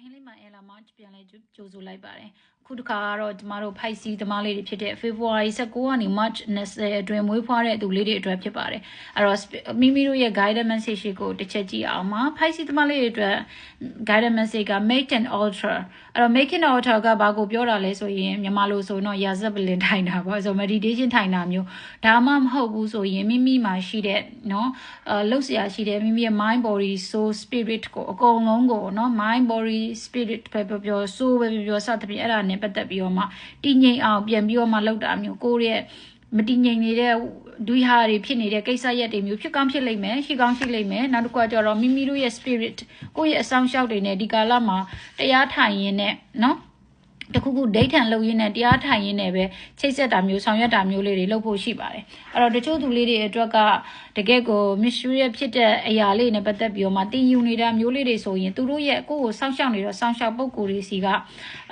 ဟင်းလေးမှာအဲလာမပြန်လဲကြိုဆိုလိုက်ပါတယ်အခုတစ်ခါကတော့ကျမတို့ဖိုက်စီသမားလေးတွေဖြစ်တဲ့ February 19ကနေ March 20အတွင်းမွေးဖွားတဲ့သူလေးတွေအတွက်ဖြစ်ပါတယ်အဲ့တော့မိမိတို့ရဲ့ guidance message ကိုတစ်ချက်ကြည့်အောင်ပါဖိုက်စီသမားလေးတွေအတွက် guidance message က make an altar အဲ့တော့ make an altar ကဘာကိုပြောတာလဲဆိုရင်မြန်မာလိုဆိုတော့ရာဇပလင်ထိုင်တာပေါ့ဆို meditation ထိုင်တာမျိုးဒါမှမဟုတ်ဘူးဆိုရင်မိမိမှာရှိတဲ့เนาะအဲလှုပ်ရှားရှိတဲ့မိမိရဲ့ mind body soul spirit ကိုအကုန်လုံးကိုเนาะ mind body spirit ပဲပြောပြော soul ပဲပြောပြောစသဖြင့်အဲ့ဒါနဲ့ပတ်သက်ပြီးတော့မှတည်ငြိမ်အောင်ပြန်ပြီးတော့မှလောက်တာမျိုးကိုယ့်ရဲ့မတည်ငြိမ်နေတဲ့ဒွိဟာတွေဖြစ်နေတဲ့ကိစ္စရက်တွေမျိုးဖြစ်ကောင်းဖြစ်လိမ့်မယ်ရှိကောင်းရှိလိမ့်မယ်နောက်တစ်ခုကကြတော့မိမိတို့ရဲ့ spirit ကိုယ့်ရဲ့အဆောင်ရှောက်တွေနဲ့ဒီကာလမှာတရားထိုင်ရင်းနဲ့နော် တခုခုဒိတ်ထန်လုပ်ရင်းနဲ့တရားထိုင်ရင်းနဲ့ပဲချိတ်ဆက်တာမျိုးဆောင်ရွက်တာမျိုးလေးတွေလုပ်ဖို့ရှိပါတယ်အဲ့တော့တချို့သူလေးတွေအတွက်ကတကယ့်ကို mystery ဖြစ်တဲ့အရာလေးနဲ့ပတ်သက်ပြီးတော့မှတင်ယူနေတာမျိုးလေးတွေဆိုရင်သူတို့ရဲ့ကိုယ့်ကိုစောင့်ရှောက်နေတော့စောင့်ရှောက်ပုံကိုယ်တွေစီက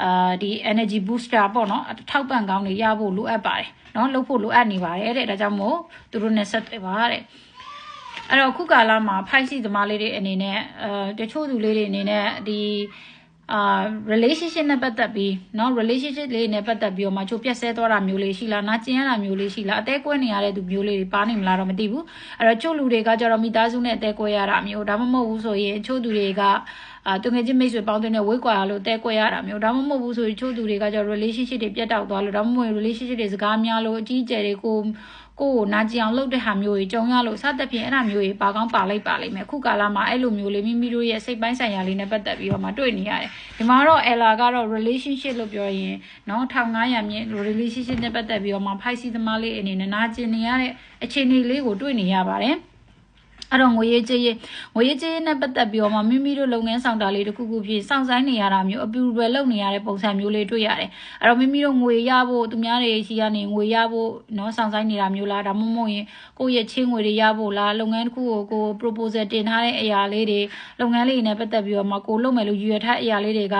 အာဒီ energy booster ပေါ့နော်ထောက်ပံ့ကောင်းတွေရဖို့လိုအပ်ပါတယ်နော်လုပ်ဖို့လိုအပ်နေပါတယ်တဲ့ဒါကြောင့်မို့သူတို့နဲ့ဆက်သွယ်ပါတဲ့အဲ့တော့ခုကာလမှာဖိုက်စီသမားလေးတွေအနေနဲ့အဲတချို့သူလေးတွေအနေနဲ့ဒီ အာ relationship နဲ့ပတ်သက်ပြီးเนาะ relationship လေးနဲ့ပတ်သက်ပြီးတော့မှချိုးပြက်ဆဲသွားတာမျိုးလေးရှိလားနာကျင်ရတာမျိုးလေးရှိလားအသေးကွဲနေရတဲ့သူမျိုးလေးတွေပါနေမလားတော့မသိဘူးအဲ့တော့ချို့လူတွေကကြတော့မိသားစုနဲ့အသေးကွဲရတာမျိုးဒါမှမဟုတ်ဘူးဆိုရင်ချို့သူတွေကအာသူငယ်ချင်းမိတ်ဆွေပေါင်းတဲ့နဲ့ဝေးကွာလို့တဲကွဲရတာမျိုးဒါမှမဟုတ်ဘူးဆိုရင်ချို့သူတွေကကြတော့ relationship တွေပြတ်တောက်သွားလို့ဒါမှမဟုတ် relationship တွေစကားများလို့အကြီးအကျယ်တွေကို ကိုကိုနာကြည်အောင်လုပ်တဲ့ဟာမျိုးကြီးကြုံရလို့စသဖြင့်အဲ့ဒါမျိုးကြီးပါကောင်းပါလိုက်ပါလိမ့်မယ်ခုကာလမှာအဲ့လိုမျိုးလေးမိမိတို့ရဲ့စိတ်ပိုင်းဆိုင်ရာလေးနဲ့ပတ်သက်ပြီးတော့မှတွေ့နေရတယ်ဒီမှာတော့ Ella ကတော့ relationship လို့ပြောရင်เนาะ1500မြင့် relationship နဲ့ပတ်သက်ပြီးတော့မှဖိုက်စီသမားလေးအနေနဲ့နာကျင်နေရတဲ့အခြေအနေလေးကိုတွေ့နေရပါတယ် အဲ့တော့ငွေရေးကြေးရေးငွေရေးကြေးရေးနဲ့ပတ်သက်ပြီးတော့မှမိမိတို့လုပ်ငန်းဆောင်တာလေးတစ်ခုခုဖြစ်စောင့်ဆိုင်နေရတာမျိုးအပူပဲလုပ်နေရတဲ့ပုံစံမျိုးလေးတွေ့ရတယ်။အဲ့တော့မိမိတို့ငွေရဖို့သူများတွေရှိရနေငွေရဖို့နော်ဆောင်ဆိုင်နေတာမျိုးလားဒါမှမဟုတ်ရင်ကိုယ့်ရဲ့ချင်းငွေတွေရဖို့လားလုပ်ငန်းတစ်ခုကိုကို proposal တင်ထားတဲ့အရာလေးတွေလုပ်ငန်းလေးနဲ့ပတ်သက်ပြီးတော့မှကိုလုပ်မယ်လို့ယူရထားအရာလေးတွေက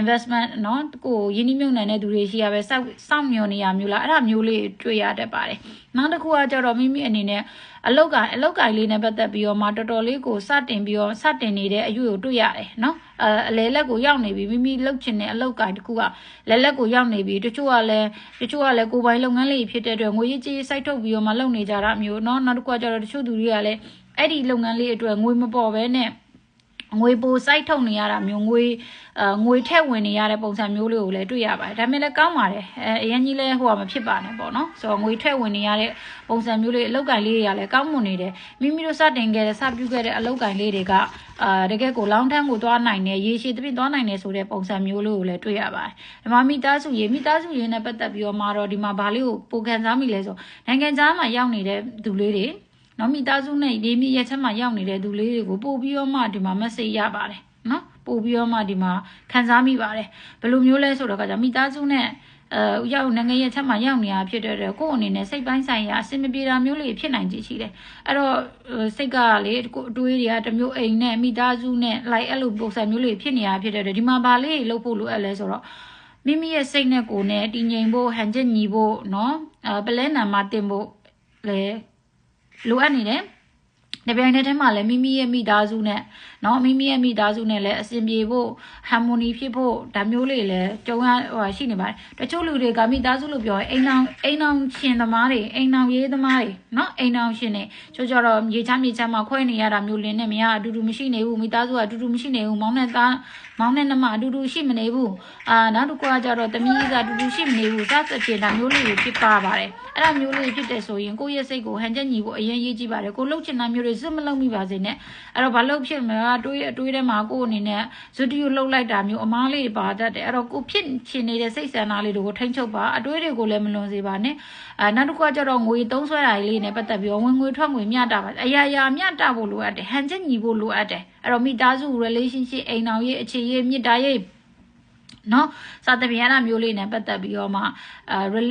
investment နော်ကိုရင်းနှီးမြှုပ်နှံတဲ့သူတွေရှိရပဲစောင့်စောင့်မျှော်နေရမျိုးလားအဲ့ဒါမျိုးလေးတွေ့ရတတ်ပါတယ်။နောက်တစ်ခုကကြတော့မိမိအနေနဲ့ အလောက်ကအလောက်ကင်လေးနဲ့ပတ်သက်ပြီးတော့မှတော်တော်လေးကိုစတင်ပြီးတော့စတင်နေတဲ့အယူကိုတွေ့ရတယ်နော်အဲအလဲလက်ကိုရောက်နေပြီမိမိလှုပ်ချင်တဲ့အလောက်ကင်တစ်ခုကလဲလက်ကိုရောက်နေပြီတချို့ကလည်းတချို့ကလည်းကိုယ်ပိုင်လုပ်ငန်းလေးဖြစ်တဲ့အတွက်ငွေရေးကြေးစိုက်ထုတ်ပြီးတော့မှလုပ်နေကြတာမျိုးနော်နောက်တစ်ခုကကျတော့တချို့သူတွေကလည်းအဲ့ဒီလုပ်ငန်းလေးအတွက်ငွေမပေါ်ဘဲနဲ့ ငွေပိုစိုက်ထုတ်နေရတာမျိုးငွေအငွေထက်ဝင်နေရတဲ့ပုံစံမျိုးလေးကိုလည်းတွေ့ရပါတယ်ဒါပေမဲ့လည်းကောင်းပါတယ်အဲအရင်ကြီးလဲဟိုကမဖြစ်ပါနဲ့ပေါ့နော်ဆိုတော့ငွေထက်ဝင်နေရတဲ့ပုံစံမျိုးလေးအလောက်ကင်လေးတွေကလည်းကောင်းမွန်နေတယ်မိမိတို့စတင်ခဲ့တဲ့စပြုခဲ့တဲ့အလောက်ကင်လေးတွေကအာတကယ်ကိုလောင်းထန်းကိုသွားနိုင်တယ်ရေရှည်သဖြင့်သွားနိုင်တယ်ဆိုတဲ့ပုံစံမျိုးလေးကိုလည်းတွေ့ရပါတယ်ဒီမှာမိသားစုရေမိသားစုရေနဲ့ပတ်သက်ပြီးတော့မှတော့ဒီမှာဘာလေးကိုပိုခံစားမိလဲဆိုနိုင်ငံခြားမှာရောက်နေတဲ့သူလေးတွေ နော်မိသားစုနဲ့လေးမိရက်ချက်မှာရောက်နေတဲ့သူလေးတွေကိုပို့ပြီးတော့မှဒီမှာ message ရပါတယ်နော်ပို့ပြီးတော့မှဒီမှာခံစားမိပါတယ်ဘယ်လိုမျိုးလဲဆိုတော့ကကြမိသားစုနဲ့အဲရောက်နိုင်ငံရဲ့ချက်မှာရောက်နေတာဖြစ်တဲ့ကိုယ့်အနေနဲ့စိတ်ပိုင်းဆိုင်ရာအဆင်မပြေတာမျိုးလေးဖြစ်နိုင်ကြရှိတယ်။အဲ့တော့စိတ်ကလေကိုအတွေးတွေကတမျိုးအိမ်နဲ့မိသားစုနဲ့ like အဲ့လိုပုံစံမျိုးလေးဖြစ်နေတာဖြစ်တဲ့ဒီမှာဗာလေးလှုပ်ဖို့လိုအပ်လဲဆိုတော့မိမိရဲ့စိတ်နဲ့ကိုယ်နဲ့တည်ငြိမ်ဖို့ဟန်ချက်ညီဖို့နော်အဲပလဲနာမှာတင်ဖို့လေ လိုအ ။ဒီပြိုင်နက်ထဲမှာလည်းမိမိရဲ့မိသားစုနဲ့နော်မိမိရဲ့မိသားစုနဲ့လည်းအဆင်ပြေဖို့ harmony ဖြစ်ဖို့ဒါမျိုးလေးလည်းကြုံရဟိုရှိနေပါတယ်။တချို့လူတွေကမိသားစုလို့ပြောရင်အိမ်အောင်အိမ်အောင်ရှင်သမားတွေအိမ်အောင်ရေးသမားတွေနော်အိမ်အောင်ရှင်တွေချို့ကြတော့ရေချမ်းမြေချမ်းမှာခွဲနေရတာမျိုးလင်းနဲ့မရအတူတူမရှိနေဘူးမိသားစုကအတူတူမရှိနေဘူးမောင်နဲ့သားမောင်နဲ့နှမအတူတူရှိမနေဘူးအာနောက်တစ်ခုကကြတော့တမီးကအတူတူရှိမနေဘူးစသဖြင့်ဒါမျိုးလေးတွေဖြစ်ပါပါတယ်။အဲ့ဒါမျိုးလေးဖြစ်တဲ့ဆိုရင်ကိုယ့်ရဲ့စိတ်ကိုဟန်ချက်ညီဖို့အရင်ရေးကြည့်ပါတယ်။ကိုလှုပ်ချင်တာမျိုးတွေစွတ်မလှုပ်မိပါစေနဲ့အဲ့တော့ဘာလို့ဖြစ်မလဲတွေးအတွေးထဲမှာကိုယ့်အနေနဲ့ဇွတ်တီကိုလှုပ်လိုက်တာမျိုးအမားလေးတွေပါတတ်တယ်အဲ့တော့ကိုဖြစ်ချင်နေတဲ့စိတ်ဆန္ဒလေးတွေကိုထိန်းချုပ်ပါအတွေးတွေကိုလည်းမလွန်စေပါနဲ့အဲနောက်တစ်ခုကကြတော့ငွေသုံးဆွဲတာလေးနဲ့ပတ်သက်ပြီးဝင်ငွေထွက်ငွေမျှတာပါအရာရာမျှတာဖို့လိုအပ်တယ်ဟန်ချက်ညီဖို့လိုအပ်တယ်အဲ့တော့မိသားစု relationship အိမ်အောင်ရေးအခြေရေးမြစ်တာရေး နော်စာတပြန်ရမျိုးလေးနဲ့ပတ်သက်ပြီးတော့မှအဲ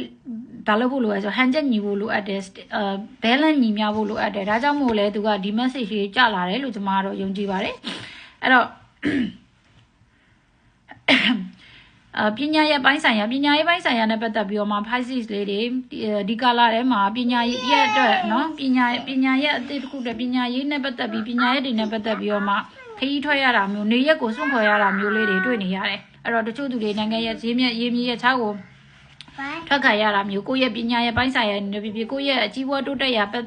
ဘာလို့ဖို့လိုလဲဆိုဟန်ချက်ညီဖို့လိုအပ်တယ်အဲ balance ညီမျှဖို့လိုအပ်တယ်ဒါကြောင့်မို့လဲသူကဒီ message ကြီးကြလာတယ်လို့ကျွန်မကတော့ယုံကြည်ပါတယ်အဲ့တော့အပညာရဲ့ပိုင်းဆိုင်ရာပညာရေးပိုင်းဆိုင်ရာနဲ့ပတ်သက်ပြီးတော့မှ Pisces လေးတွေဒီကာလာထဲမှာပညာရေးရဲ့အတွက်เนาะပညာပညာရဲ့အသေးတစ်ခုတည်းပညာရေးနဲ့ပတ်သက်ပြီးပညာရေးတွေနဲ့ပတ်သက်ပြီးတော့မှ ခရီးထွက်ရတာမျိုးနေရက်ကိုစွန့်ခွာရတာမျိုးလေးတွေတွေ့နေရတယ် အဲ့တော့တချို့သူတွေနိုင်ငံရဲ့ရေးမြရေးမြရဲ့ချားကိုထွက်ခါရတာမျိုးကိုယ့်ရဲ့ပညာရဲ့ပိုင်းဆိုင်ရာနေဖြစ်ဖြစ်ကိုယ့်ရဲ့အကြီးပွားတိုးတက်ရာပတ်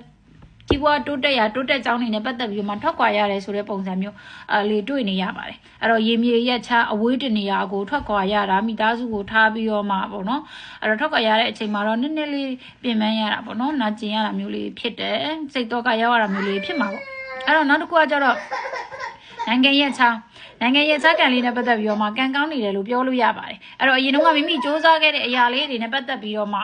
ကြီးပွားတိုးတက်ရာတိုးတက်ကြောင်းနေနဲ့ပတ်သက်ပြီးတော့မှထွက်ခွာရတယ်ဆိုတဲ့ပုံစံမျိုးအဲလေတွေ့နေရပါတယ်အဲ့တော့ရေမြေရက်ချအဝေးတနေရာကိုထွက်ခွာရတာမိသားစုကိုထားပြီးတော့မှပေါ့နော်အဲ့တော့ထွက်ခွာရတဲ့အချိန်မှာတော့နည်းနည်းလေးပြင်ပန်းရတာပေါ့နော်နာကျင်ရတာမျိုးလေးဖြစ်တယ်စိတ်တော့ကရောက်ရတာမျိုးလေးဖြစ်မှာပေါ့အဲ့တော့နောက်တစ်ခုကကျတော့ နိုင်ငံရဲ့ချာနိုင်ငံရဲ့ချာကန်လေးနဲ့ပတ်သက်ပြီးတော့မှကန်ကောင်းနေတယ်လို့ပြောလို့ရပါတယ်အဲ့တော့အရင်တုန်းကမိမိစူးစမ်းခဲ့တဲ့အရာလေးတွေနဲ့ပတ်သက်ပြီးတော့မှ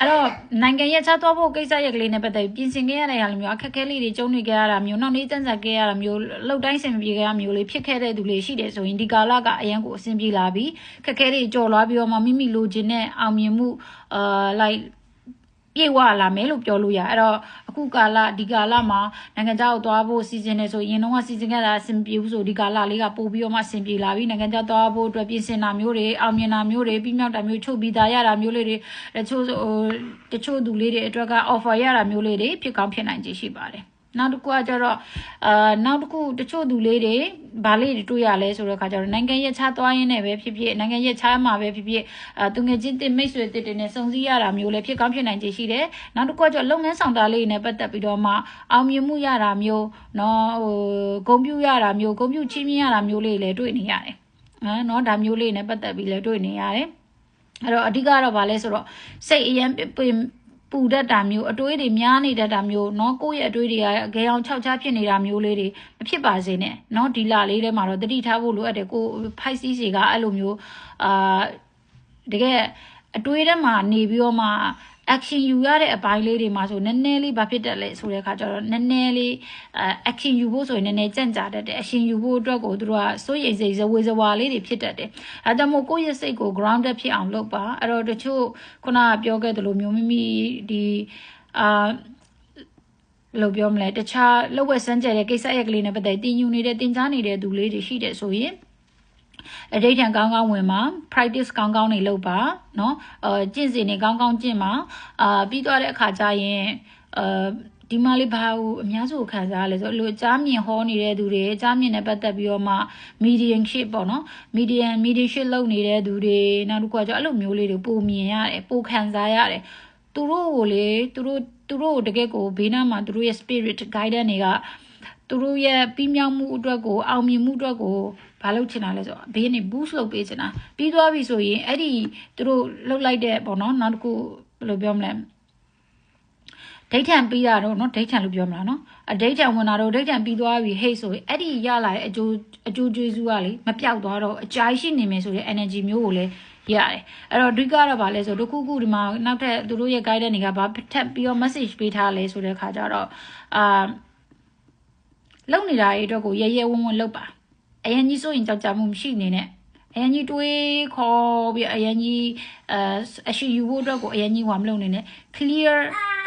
အဲ့တော့နိုင်ငံရဲ့ချာသွားဖို့ကိစ္စရက်ကလေးနဲ့ပတ်သက်ပြီးပြင်ဆင်ခဲ့ရတဲ့ဟာလိုမျိုးအခက်အခဲလေးတွေကျုံနေခဲ့ရတာမျိုးနောက်နေ့စံဆက်ခဲ့ရတာမျိုးလှုပ်တိုင်းဆင်ပြေခဲ့ရမျိုးလေးဖြစ်ခဲ့တဲ့သူလေးရှိတယ်ဆိုရင်ဒီကာလကအရန်ကိုအဆင်ပြေလာပြီးခက်ခဲတွေကြော်လွားပြီးတော့မှမိမိလိုချင်တဲ့အောင်မြင်မှုအာ like ပြေဝလာမယ်လို့ပြောလို့ရအဲ့တော့အခုကာလဒီကာလမှာနိုင်ငံခြားကိုသွားဖို့စီစဉ်နေဆိုရင်တော့စီစဉ်ခဲ့တာအဆင်ပြေဘူးဆိုဒီကာလလေးကပို့ပြီးတော့မှအဆင်ပြေလာပြီနိုင်ငံခြားသွားဖို့အတွက်ပြင်ဆင်တာမျိုးတွေအောင်မြင်တာမျိုးတွေပြီးမြောက်တာမျိုးချုပ်ပြီးသားရတာမျိုးလေးတွေတချို့ဟိုတချို့သူလေးတွေအတွက်က offer ရတာမျိုးလေးတွေဖြစ်ကောင်းဖြစ်နိုင်ခြေရှိပါတယ် နောက်တစ်ခုကကျတော့အာနောက်တစ်ခုတချို့သူလေးတွေဗာလေးတွေတွေ့ရလဲဆိုတော့ခါကျတော့နိုင်ငံရဲ့ခြားသွားရင်းနဲ့ပဲဖြစ်ဖြစ်နိုင်ငံရဲ့ခြားမှာပဲဖြစ်ဖြစ်အာသူငယ်ချင်းတင်မိတ်ဆွေတင်တင်နဲ့စုံစည်းရတာမျိုးလည်းဖြစ်ကောင်းဖြစ်နိုင်ခြေရှိတယ်နောက်တစ်ခုကကျတော့လုပ်ငန်းဆောင်တာလေးတွေနဲ့ပတ်သက်ပြီးတော့မှအောင်မြင်မှုရတာမျိုးနော်ဟိုဂုဏ်ပြုရတာမျိုးဂုဏ်ပြုချီးမြှင့်ရတာမျိုးလေးတွေလည်းတွေ့နေရတယ်နော်နော်ဒါမျိုးလေးနဲ့ပတ်သက်ပြီးလည်းတွေ့နေရတယ်အဲ့တော့အဓိကတော့ဗာလဲဆိုတော့စိတ်အရင်ပင်ပ တတ်တာမျိုးအတွေးတွေများနေတတ်တာမျိုးเนาะကိုယ့်ရဲ့အတွေးတွေကဂေအောင်ခြောက်ခြားဖြစ်နေတာမျိုးလေးတွေမဖြစ်ပါစေနဲ့เนาะဒီလလေးထဲမှာတော့တတိထားဖို့လိုအပ်တယ်ကိုဖိုက်စီးစီကအဲ့လိုမျိုးအာတကယ်အတွေးထဲမှာနေပြီးတော့မှ action ယူရတဲ့အပိုင်းလေးတွေမှာဆိုနည်းနည်းလေးဘာဖြစ်တက်လဲဆိုတဲ့အခါကျတော့နည်းနည်းလေးအဲ action ယူဖို့ဆိုရင်နည်းနည်းကြန့်ကြာတတ်တယ် action ယူဖို့အတွက်ကိုသူတို့ကစိုးရိမ်စိတ်ဇဝေဇဝါလေးတွေဖြစ်တတ်တယ်အဲဒါမို့ကိုယ့်ရဲ့စိတ်ကို grounded ဖြစ်အောင်လုပ်ပါအဲ့တော့တချို့ခုနကပြောခဲ့သလိုမျိုးမိမိဒီအာလို့ပြောမလဲတခြားလောက်ဝက်စမ်းကြတဲ့ကိစ္စရက်ကလေးနဲ့ပတ်သက်တင်ယူနေတဲ့တင် जा နေတဲ့သူလေးတွေရှိတယ်ဆိုရင် အဋိဌံကောင်းကောင်းဝင်မှာ practice ကောင်းကောင်းနေလုပ်ပါเนาะအဲကျင့်စဉ်နေကောင်းကောင်းကျင့်ပါအာပြီးသွားတဲ့အခါကျရင်အဲဒီမှာလေးဘာကိုအများစုခံစားရလဲဆိုလို့ကြားမြင်ဟောနေတဲ့သူတွေကြားမြင်နဲ့ပတ်သက်ပြီးတော့မှ mediumship ပေါ့နော် medium mediumship လုပ်နေတဲ့သူတွေနောက်တစ်ခုကကျအဲ့လိုမျိုးလေးတွေပိုမြင်ရတယ်ပိုခံစားရတယ်သူတို့ကိုလေသူတို့သူတို့ကိုတကယ်ကိုဘေးနားမှာသူတို့ရဲ့ spirit guidance တွေက သူတို့ရဲ့ပြီးမြောက်မှုအတွက်ကိုအောင်မြင်မှုအတွက်ကိုဘာလုပ်ချင်တာလဲဆိုတော့ဘေးနေ boost လုပ်ပေးချင်တာပြီးသွားပြီဆိုရင်အဲ့ဒီသူတို့လှုပ်လိုက်တဲ့ပေါ့နော်နောက်တစ်ခုဘယ်လိုပြောမလဲဒိဋ္ဌံပြီးတာတော့เนาะဒိဋ္ဌံလို့ပြောမလားเนาะအဒိဋ္ဌံဝင်တာတော့ဒိဋ္ဌံပြီးသွားပြီဟေ့ဆိုရင်အဲ့ဒီရလာတဲ့အကျိုးအကျိုးကျေးဇူးကလေမပြောက်သွားတော့အကြိုက်ရှိနေမယ်ဆိုတဲ့ energy မျိုးကိုလည်းရတယ်အဲ့တော့ဒီကတော့ဗာလဲဆိုတခုခုဒီမှာနောက်ထပ်သူတို့ရဲ့ guidance တွေကဗာထပ်ပြီးတော့ message ပေးထားလဲဆိုတဲ့ခါကျတော့အာ လုံနေတာတွေအတွက်ကိုရဲရဲဝံ့ဝံ့လုပ်ပါအရင်ကြီးဆိုရင်ကြောက်ကြမှုမရှိနေနဲ့ အရင်ကြီးတွေးခေါ်ပြီးအရင်ကြီးအဲအရှိယူဖို့အတွက်ကိုအရင်ကြီးဟွာမလုပ်နေနဲ့ clear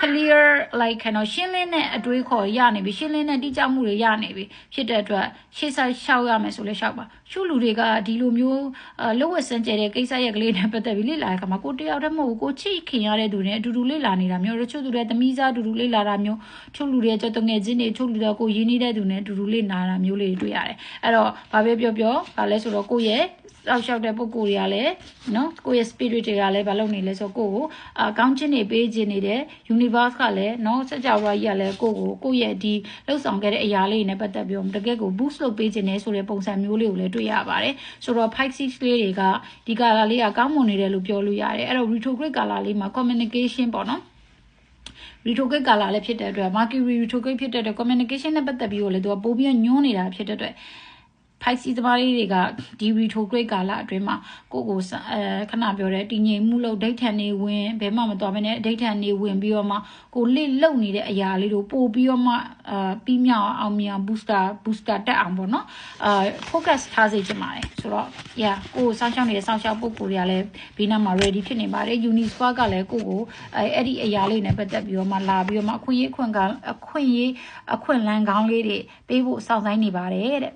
clear like ခနော်ရှင်းလင်းတဲ့အတွေးခေါ်ရနေပြီရှင်းလင်းတဲ့တိကျမှုတွေရနေပြီဖြစ်တဲ့အတွက်ရှေ့ဆက်ရှောက်ရမယ်ဆိုလဲရှောက်ပါရှုလူတွေကဒီလိုမျိုးအလောဝက်စမ်းကျဲတဲ့ကိစ္စရက်ကလေးနဲ့ပတ်သက်ပြီးလေ့လာတဲ့အခါမှာကိုတယောက်တည်းမဟုတ်ဘူးကိုချိတ်ခင်ရတဲ့သူတွေအတူတူလေ့လာနေတာမျိုးတချို့သူတွေသမီးစားအတူတူလေ့လာတာမျိုးချို့လူတွေကျတော့ငယ်ချင်းတွေချို့လူတွေကကိုရင်းနေတဲ့သူတွေအတူတူလေ့လာတာမျိုးလေးတွေတွေ့ရတယ်အဲ့တော့ဘာပဲပြောပြောဘာလဲဆိုတော့ကိုရဲ့စောက်ရှောက်တဲ့ပုံကိုယ်တွေကလည်းနော်ကိုယ့်ရဲ့ spirit တွေကလည်းဘာလုပ်နေလဲဆိုကိုယ့်ကိုအကောင်းချင်းနေပေးခြင်းနေတဲ့ universe ကလည်းနော်စကြဝဠာကြီးကလည်းကိုယ့်ကိုကိုယ့်ရဲ့ဒီလှုပ်ဆောင်ခဲ့တဲ့အရာလေးတွေနဲ့ပတ်သက်ပြီးတော့တကယ်ကို boost လုပ်ပေးခြင်းနေဆိုတဲ့ပုံစံမျိုးလေးကိုလည်းတွေ့ရပါတယ်ဆိုတော့ Pisces လေးတွေကဒီကာလာလေးကကောင်းမွန်နေတယ်လို့ပြောလို့ရတယ်အဲ့တော့ retrograde ကာလာလေးမှာ communication ပေါ့နော် retrograde ကာလာလည်းဖြစ်တဲ့အတွက် Mercury retrograde ဖြစ်တဲ့အတွက် communication နဲ့ပတ်သက်ပြီးတော့လည်းသူကပိုပြီးညွှန်းနေတာဖြစ်တဲ့အတွက် Pisces သမားလေးတွေကဒီ retrograde ကာလအတွင်းမှာကိုကိုအဲခဏပြောတဲ့တည်ငြိမ်မှုလို့ဒိဋ္ဌံနေဝင်ဘယ်မှမသွားဘဲနဲ့ဒိဋ္ဌံနေဝင်ပြီးတော့မှကိုလစ်လုံနေတဲ့အရာလေးတို့ပို့ပြီးတော့မှအာပြီးမြောက်အောင်မြင် booster booster တက်အောင်ပေါ့နော်အာ focus ထားစေချင်ပါတယ်ဆိုတော့ yeah ကိုစောင့်ရှောက်နေတဲ့စောင့်ရှောက်ပုံကိုတွေကလည်းဘေးနားမှာ ready ဖြစ်နေပါတယ် uniswap ကလည်းကိုကိုအဲအဲ့ဒီအရာလေးနဲ့ပတ်သက်ပြီးတော့မှလာပြီးတော့မှအခွင့်အရေးအခွင့်ကအခွင့်ရေးအခွင့်လန်းကောင်းလေးတွေပေးဖို့စောင့်ဆိုင်နေပါတယ်တဲ့